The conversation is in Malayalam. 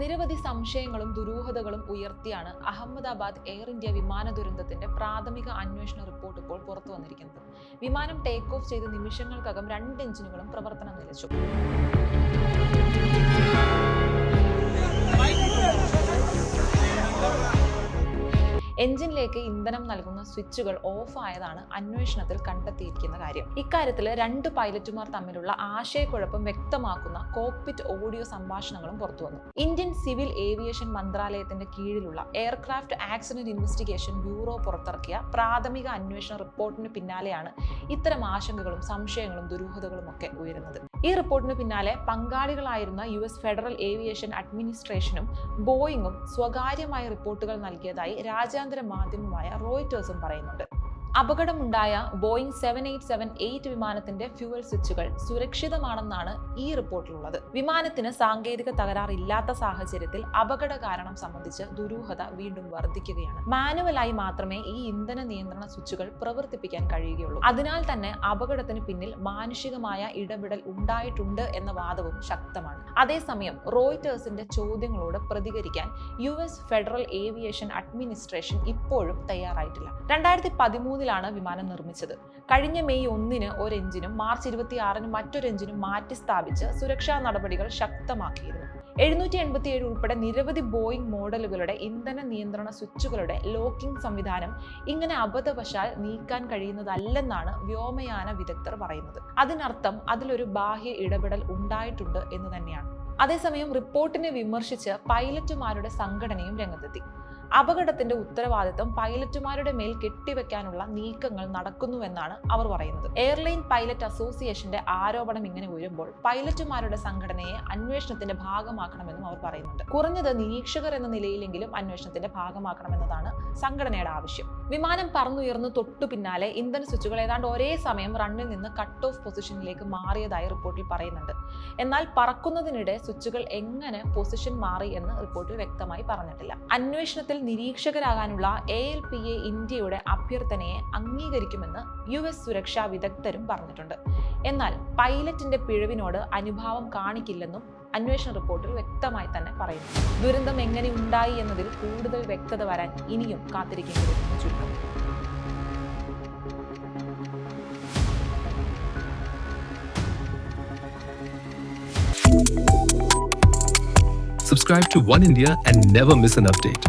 നിരവധി സംശയങ്ങളും ദുരൂഹതകളും ഉയർത്തിയാണ് അഹമ്മദാബാദ് എയർ ഇന്ത്യ വിമാന ദുരന്തത്തിന്റെ പ്രാഥമിക അന്വേഷണ റിപ്പോർട്ട് ഇപ്പോൾ പുറത്തു വന്നിരിക്കുന്നത്. വിമാനം ടേക്ക് ഓഫ് ചെയ്ത നിമിഷങ്ങൾക്കകം രണ്ട് എഞ്ചിനുകളും പ്രവർത്തനം നിലച്ചു. എഞ്ചിനിലേക്ക് ഇന്ധനം നൽകുന്ന സ്വിച്ചുകൾ ഓഫ് ആയതാണ് അന്വേഷണത്തിൽ കണ്ടെത്തിയിരിക്കുന്ന കാര്യം. ഇക്കാര്യത്തിൽ രണ്ട് പൈലറ്റുമാർ തമ്മിലുള്ള ആശയക്കുഴപ്പം വ്യക്തമാക്കുന്ന കോക്പിറ്റ് ഓഡിയോ സംഭാഷണങ്ങളും പുറത്തുവന്നു. ഇന്ത്യൻ സിവിൽ ഏവിയേഷൻ മന്ത്രാലയത്തിന്റെ കീഴിലുള്ള എയർക്രാഫ്റ്റ് ആക്സിഡന്റ് ഇൻവെസ്റ്റിഗേഷൻ ബ്യൂറോ പുറത്തിറക്കിയ പ്രാഥമിക അന്വേഷണ റിപ്പോർട്ടിന് പിന്നാലെയാണ് ഇത്തരം ആശങ്കകളും സംശയങ്ങളും ദുരൂഹതകളും ഒക്കെ ഉയരുന്നത്. ഈ റിപ്പോർട്ടിന് പിന്നാലെ പങ്കാളികളായിരുന്ന യു എസ് ഫെഡറൽ ഏവിയേഷൻ അഡ്മിനിസ്ട്രേഷനും ബോയിങ്ങും സ്വകാര്യമായ റിപ്പോർട്ടുകൾ നൽകിയതായി രാജ്യാന്തര മാധ്യമമായ റോയിറ്റേഴ്സും പറയുന്നുണ്ട്. അപകടമുണ്ടായ Boeing seven eight seven eight വിമാനത്തിന്റെ ഫ്യൂവൽ സ്വിച്ചുകൾ സുരക്ഷിതമാണെന്നാണ് ഈ റിപ്പോർട്ടിലുള്ളത്. വിമാനത്തിന് സാങ്കേതിക തകരാറില്ലാത്ത സാഹചര്യത്തിൽ അപകട കാരണം സംബന്ധിച്ച് ദുരൂഹത വീണ്ടും വർദ്ധിക്കുകയാണ്. മാനുവലായി മാത്രമേ ഈ ഇന്ധന നിയന്ത്രണ സ്വിച്ചുകൾ പ്രവർത്തിപ്പിക്കാൻ കഴിയുകയുള്ളൂ. അതിനാൽ തന്നെ അപകടത്തിന് പിന്നിൽ മാനുഷികമായ ഇടപെടൽ ഉണ്ടായിട്ടുണ്ട് എന്ന വാദവും ശക്തമാണ്. അതേസമയം റോയിറ്റേഴ്സിന്റെ ചോദ്യങ്ങളോട് പ്രതികരിക്കാൻ യു ഫെഡറൽ ഏവിയേഷൻ അഡ്മിനിസ്ട്രേഷൻ ഇപ്പോഴും തയ്യാറായിട്ടില്ല. രണ്ടായിരത്തി പതിമൂന്നിലാണ് വിമാനം നിർമ്മിച്ചത്. കഴിഞ്ഞ മെയ് ഒന്നിന് ഒരു എഞ്ചിനും മാർച്ച് ഇരുപത്തിയാറിന് മറ്റൊരു എഞ്ചിനും മാറ്റി സ്ഥാപിച്ച് സുരക്ഷാ നടപടികൾ ശക്തമാക്കിയിരുന്നു. എഴുന്നൂറ്റി എൺപത്തിയേഴ് ഉൾപ്പെടെ നിരവധി ബോയിങ് മോഡലുകളുടെ ഇന്ധന നിയന്ത്രണ സ്വിച്ചുകളുടെ ലോക്കിംഗ് സംവിധാനം ഇങ്ങനെ അബദ്ധവശാൽ നീക്കാൻ കഴിയുന്നതല്ലെന്നാണ് വ്യോമയാന വിദഗ്ധർ പറയുന്നത്. അതിനർത്ഥം അതിലൊരു ബാഹ്യ ഇടപെടൽ ഉണ്ടായിട്ടുണ്ട് എന്ന് തന്നെയാണ്. അതേസമയം റിപ്പോർട്ടിനെ വിമർശിച്ച് പൈലറ്റുമാരുടെ സംഘടനയും രംഗത്തെത്തി. അപകടത്തിന്റെ ഉത്തരവാദിത്തം പൈലറ്റുമാരുടെ മേൽ കെട്ടിവെക്കാനുള്ള നീക്കങ്ങൾ നടക്കുന്നുവെന്നാണ് അവർ പറയുന്നത്. എയർലൈൻ പൈലറ്റ് അസോസിയേഷന്റെ ആരോപണം ഇങ്ങനെ ഉയരുമ്പോൾ പൈലറ്റുമാരുടെ സംഘടനയെ അന്വേഷണത്തിന്റെ ഭാഗമാക്കണമെന്നും അവർ പറയുന്നുണ്ട്. കുറഞ്ഞത് നിരീക്ഷകർ എന്ന നിലയിലെങ്കിലും അന്വേഷണത്തിന്റെ ഭാഗമാക്കണമെന്നതാണ് സംഘടനയുടെ ആവശ്യം. വിമാനം പറന്നുയർന്ന് തൊട്ടു പിന്നാലെ ഇന്ധന സ്വിച്ചുകൾ ഏതാണ്ട് ഒരേ സമയം റണ്ണിൽ നിന്ന് കട്ട് ഓഫ് പൊസിഷനിലേക്ക് മാറിയതായി റിപ്പോർട്ടിൽ പറയുന്നുണ്ട്. എന്നാൽ പറക്കുന്നതിനിടെ സ്വിച്ചുകൾ എങ്ങനെ പൊസിഷൻ മാറി എന്ന് റിപ്പോർട്ടിൽ വ്യക്തമായി പറഞ്ഞിട്ടില്ല. അന്വേഷണത്തിൽ നിരീക്ഷകരാകാനുള്ള എ എൽ പി എ ഇന്ത്യയുടെ അഭ്യർത്ഥനയെ അംഗീകരിക്കുമെന്ന് യു എസ് സുരക്ഷാ വിദഗ്ധരും പറഞ്ഞിട്ടുണ്ട്. എന്നാൽ പൈലറ്റിന്റെ പിഴവിനോട് അനുഭാവം കാണിക്കില്ലെന്നും അന്വേഷണ റിപ്പോർട്ടിൽ വ്യക്തമായി തന്നെ പറയുന്നു. ദുരന്തം എങ്ങനെ ഉണ്ടായി എന്നതിൽ കൂടുതൽ വ്യക്തത വരാൻ ഇനിയും കാത്തിരിക്കേണ്ടിയിരിക്കുന്നു ചുരുക്കം. Subscribe to One India and never miss an update.